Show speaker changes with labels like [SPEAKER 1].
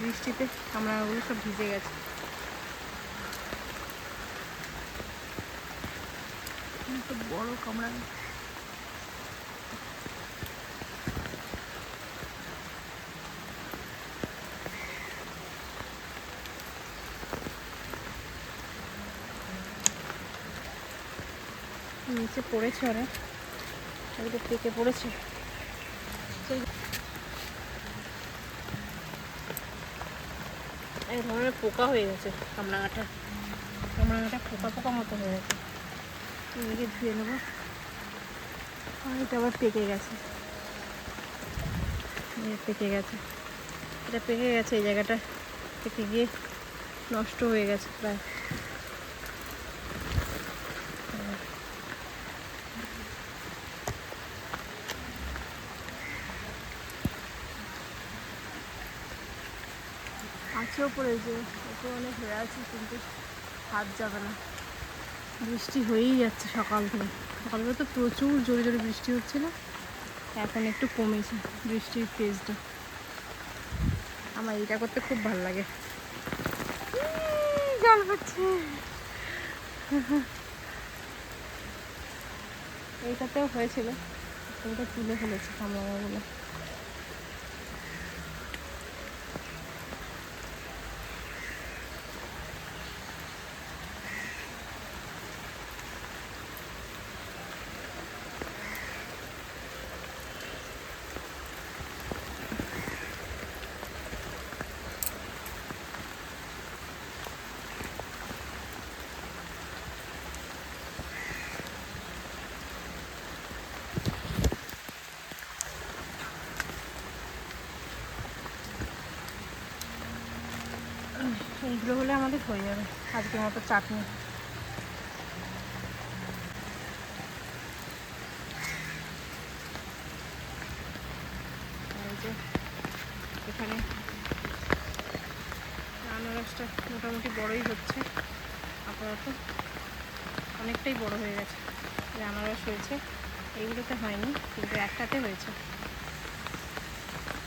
[SPEAKER 1] বৃষ্টিতে কামরাঙাগুলো সব ভিজে গেছে। বড় কামরাঙা নিচে পড়েছে এগুলো পেকে পড়েছে। এক ধরনের পোকা হয়ে গেছে, কামরাঙাটা। কামরাঙাটা পোকা পোকা মতো হয়ে গেছে। এদিকে ধুয়ে নেব। আর এটা আবার পেকে গেছে। পেকে গেছে। এটা পেকে গেছে এই জায়গাটা। পেকে গিয়ে নষ্ট হয়ে গেছে প্রায়। আছে ওপরে যে ওপরে অনেক হয়ে আছে, কিন্তু হাত যাবে না। বৃষ্টি হয়েই যাচ্ছে সকাল থেকে। সকালবেলা তো প্রচুর জোরে জোরে বৃষ্টি হচ্ছিল, এখন একটু কমেছে বৃষ্টির ফেজটা আমার এটা করতে খুব ভালো লাগে। জল পড়ছে এইটাতেও হয়েছিল তুলে ফেলেছে কামড়াগুলো এইগুলো হলে আমাদের হয়ে যাবে। আজকের মতো চাটনি। এখানে আনারসটা মোটামুটি বড়ই হচ্ছে, আপাতত অনেকটাই বড় হয়ে গেছে। আনারস হয়েছে, এইগুলোতে হয়নি, কিন্তু একটাতে হয়েছে।